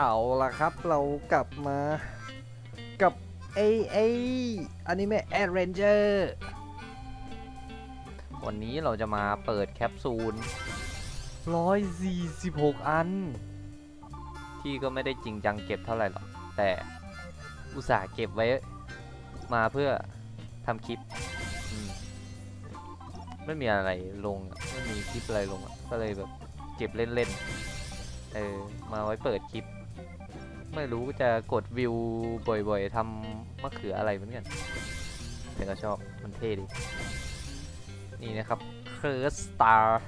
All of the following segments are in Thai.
เอาละครับเรากลับมากับ A A อนิเมะแอดเรนเจอร์วันนี้เราจะมาเปิดแคปซูล 146 อัน ที่ก็ไม่ได้จริงจังเก็บเท่าไหร่หรอก แต่อุตส่าห์เก็บไว้มาเพื่อทำคลิปมไม่มีอะไรลงไม่มีคลิปอะไรลงก็เลยแบบเก็บเล่นๆเออมาไว้เปิดคลิป ไม่รู้จะกดวิวบ่อยๆทำมะเขืออะไรเหมือนกันแต่ก็ชอบมันเท่ดี นี่นะครับเคอร์สตาร์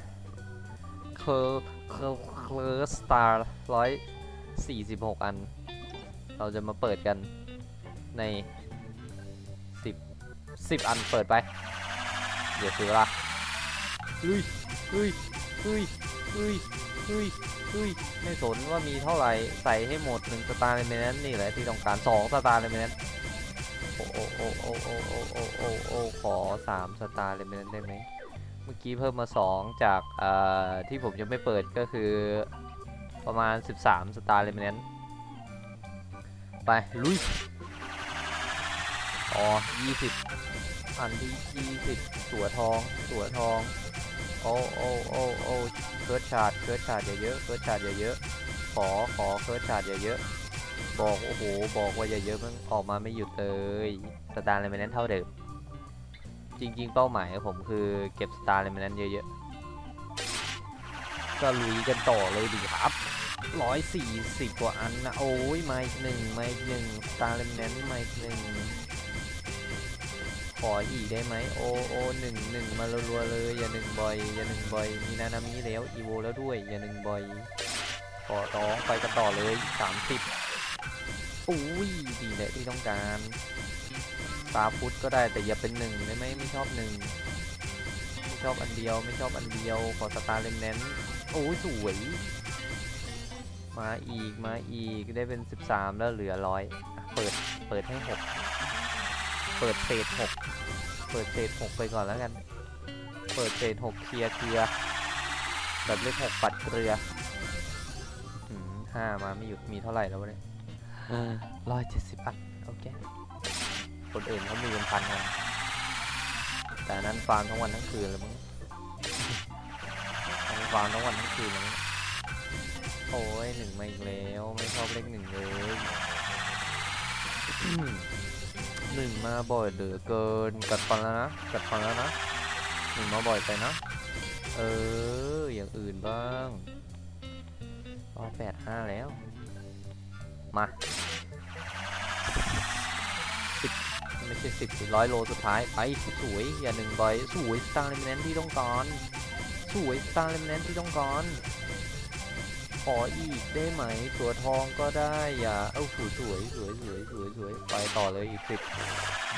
เคอร์เคอร์เคอร์สตาร์ร้อยสี่สิบหกอัน เราจะมาเปิดกันในสิบสิบอันเปิดไป เดี๋ยวซื้อละเฮ้ยเฮ้ยเฮ้ยเฮ้ยเฮ้ย ฮ้ยไม่สนว่ามีเท่าไหร่ใส่ให้หมดหนึ่งสตาร์ในนั้นนี่แหละที่ต้องการสองสตาร์ในนั้นโอ้โอ้โอ้โอ้โอ้โอ้โอ้โอ้โอ้ขอสามสตาร์ในนั้นได้ไหมเมื่อกี้เพิ่มมาสองจากเอ่อที่ผมยังไม่เปิดก็คือประมาณ 13 สตาร์ในนั้นไปลุยอ๋อ20 อันที่20ตัวทองตัวทอง โอ้โอ้โอ้โอ้เคิร์ดชาร์ดเคิร์ดชาร์ดอย่าเยอะเคิร์ดชาร์ดอย่าเยอะขอขอเคิร์ดชาร์ดอย่าเยอะบอกโอ้โหบอกว่าอย่าเยอะมันออกมาไม่หยุดเลยสตาร์อะไรนั้นเท่าเดิมจริง ๆ เป้าหมายของผมคือเก็บสตาร์อะไรนั้นเยอะๆก็ลุยกันต่อเลยดีครับร้อยสี่สิบกว่าอันนะโอ้ยมาอีกหนึ่งมาอีกหนึ่งสตาร์เลมเนนมาอีกหนึ่ง ขออีกได้ไหมโอโอหนึ่งหนึ่งมารัวๆเลย อย่าหนึ่งบ่อย อย่าหนึ่งบ่อย มีนานามิแล้วอีโวแล้วด้วย อย่าหนึ่งบ่อย ขอร้องไปกันต่อเลยสามสิบอุ้ยดีแหละที่ต้องการตาพุทธก็ได้แต่อย่าเป็นหนึ่งได้ไหมไม่ชอบหนึ่งไม่ชอบอันเดียวไม่ชอบอันเดียว ขอสตาร์เลมเน้นโอ้ยสวย มาอีกมาอีกได้เป็น 13 แล้วเหลือร้อยเปิดเปิดให้ 6 เปิดเศษหกเปิดเศษหกไปก่อนแล้วกัน เปิดเศษหกเคลียร์เคลียร์แบบเลขหกปัดเกลืออืมห้ามาไม่หยุดมีเท่าไหร่แล้ววะเนี่ยร้อยเจ็ดสิบอันโอเค คนอื่นเขามีเป็นพันกันแต่อันนั้นฟาร์มทั้งวันทั้งคืนเลยมั้งอันนั้นฟาร์มทั้งวันทั้งคืนเลยมั้งโอ้ยหนึ่งมาอีกแล้ว ไม่ชอบเลขหนึ่งเลย หนึ่งมาบ่อยเหลือเกิน กัดฟันแล้วนะ กัดฟันแล้วนะหนึ่งมาบ่อยไปนะ เออ อย่างอื่นบ้างร้อยแปดห้าแล้ว มาสิบไม่ใช่สิบร้อยโลสุดท้าย ไปสวย อย่าหนึ่งใบสวยสตาร์เลมเนนที่ต้องการสวยสตาร์เลมเนนที่ต้องการข ออีกได้ไหมตัวทองก็ได้อย่าเอ้าสวยสวยสวยสวยสวยสวยไปต่อเลยอีกสิบ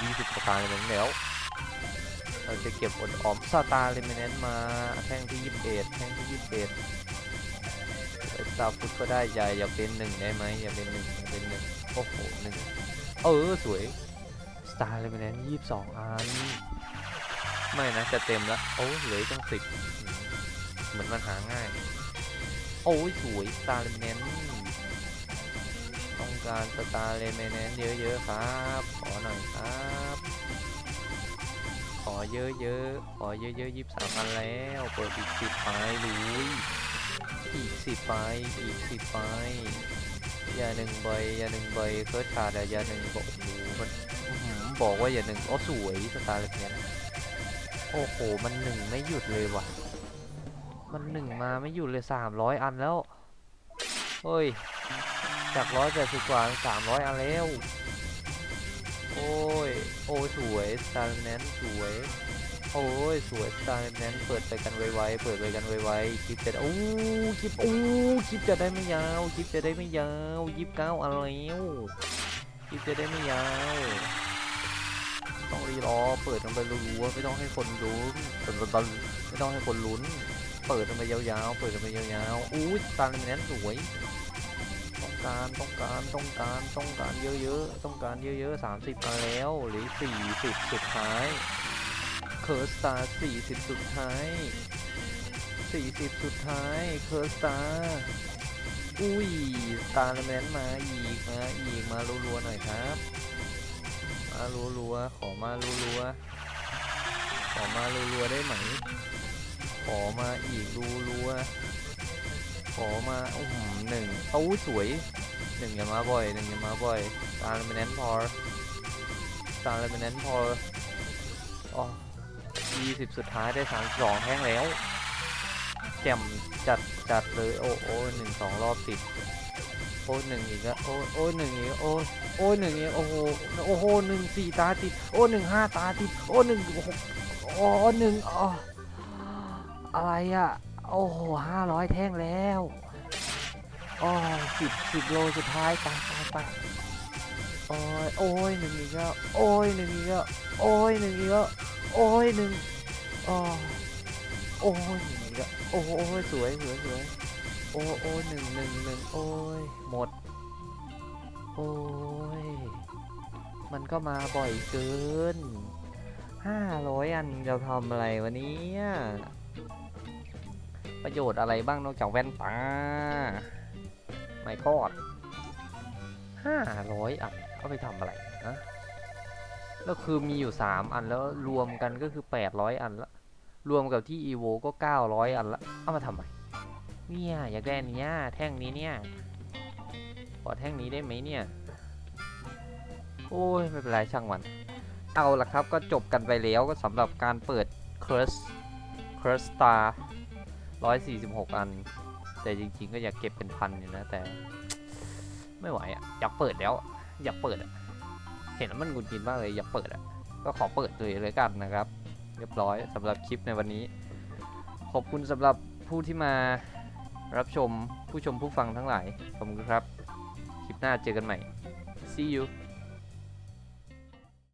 ยี่สิบสตาร์เลมเนนแล้วเราจะเก็บอดออมสตาร์เลมเนนมาแท่งที่ยี่สิบเอ็ดแท่งที่ยี่สิบเอ็ดสตาร์ฟุตก็ได้อย่าอย่าเป็นหนึ่งได้ไหมอย่าเป็นหนึ่งอย่าเป็นหนึ่งโอ้โหหนึ่งเออสวยสตาร์เลมเนนยี่สิบสองอันไม่นะจะเต็มแล้วโอ้เหลือกตั้งสิบเหมือนมันหาง่าย โอ้ยสวยสตาร์เลมเนนต้องการสตาร์เลมเนนเยอะๆครับ ขอหน่อยครับ ขอเยอะๆ ขอเยอะๆยี่สิบสามอันแล้วเปิดอีกสิบไปลุยอีกสิบไปอีกสิบไปอย่าหนึ่งใบอย่าหนึ่งใบเคิร์ดชาดอย่าหนึ่งบอกโอ้มันบอกว่าอย่าหนึ่งอ๋อสวยสตาร์เลมเนนโอ้โหมันหนึ่งไม่หยุดเลยว่ะ มันหนึ่งมาไม่หยุดเลยสามร้อยอันแล้วเฮ้ย จากร้อยแปดสิบกว่าสามร้อยอันแล้ว โอ้ย โอ้ยสวยสตาร์แนนสวย โอ้ย สวยสตาร์แนนเปิดไปกันไวๆ เปิดไปกันไวๆคลิปจะโอ้คลิปโอ้คลิปจะได้ไม่ยาวคลิปจะได้ไม่ยาวยี่สิบเก้าอันแล้วคลิปจะได้ไม่ยาว ต้องรีรอ เปิดมันไปรัวๆไม่ต้องให้คนลุ้ตอนตอนไม่ต้องให้คนลุ้น เปิดมันไปยาวๆ เปิดมันไปยาวๆ อู้ตาร์แนนสวย ต้องการต้องการต้องการต้องการเยอะๆ ต้องการเยอะๆสามสิบมาแล้วหรือสี่สิบสุดท้าย เคิร์สตาร์สี่สิบสุดท้ายสี่สิบสุดท้าย เคิร์สตาร์อุ้ยตาลแมนมาอีกมาอีกมารัวๆหน่อยครับมารัวๆขอมารัวๆขอมารัวๆได้ไหม ขอมาอีกรูรัวขอมาอุ้มหนึ่งเอ้าสวยหนึ่งอย่ามาบ่อยหนึ่งอย่ามาบ่อยตาเลแมนพอตาเลแมนพออ๋อยี่สิบสุดท้ายได้สามสองแท่งแล้วแจ่มจัดจัดเลยโอ้โอ้หนึ่งสองรอบติดโอ้หนึ่งอีกแล้วโอ้โอ้หนึ่งอีกแล้วโอ้โอ้หนึ่งอีกโอ้โหโอ้โหหนึ่งสี่ตาติดโอ้หนึ่งห้าตาติดโอ้หนึ่งหกโอ้หนึ่งอ๋อ อะไรอะ โอ้โหห้าร้อยแท่งแล้วโอ้สิบสิบโลสุดท้ายไปไปไปโอ้ยโอ้ยหนึ่งอีกแล้วโอ้ยหนึ่งอีกแล้วโอ้ยหนึ่งอีกแล้วโอ้ยหนึ่งอ๋อโอ้ยหนึ่งอีก็โอ้โหสวยสวยสวยโอ้โอ้หนึ่งหนึ่งหนึ่งโอ้ยหมด โอ้ยมันก็มาบ่อยเกินห้าร้อยอันจะทำอะไรวะเนี้ ประโยชน์อะไรบ้างนอกจากแว่นตาไม่กอดห้าร้อยอันเอาไปทำอะไรนะแล้วคือมีอยู่สามอันแล้วรวมกันก็คือแปดร้อยอันละ รวมกับที่ evo ก็900อันละ เอามาทำไมเนี่ยอยากได้อันเนี้ยแท่งนี้เนี่ยขอแท่งนี้ได้ไหมเนี่ย โอ้ย ไม่เป็นไรช่างมัน เอาละครับก็จบกันไปแล้วก็สำหรับการเปิด Curse Curse Star 146 อัน แต่จริงๆก็อยากเก็บเป็นพันอยู่นะ แต่ ไม่ไหวอะ อยากเปิดแล้ว อยากเปิดอะ เห็นแล้วมันหงุดหงิดมากเลย อยากเปิดอะ ก็ขอเปิดเลยเลยกันนะครับ เรียบร้อยสำหรับคลิปในวันนี้ ขอบคุณสำหรับผู้ที่มารับชมผู้ชมผู้ฟังทั้งหลาย ขอบคุณครับ คลิปหน้าเจอกันใหม่ see you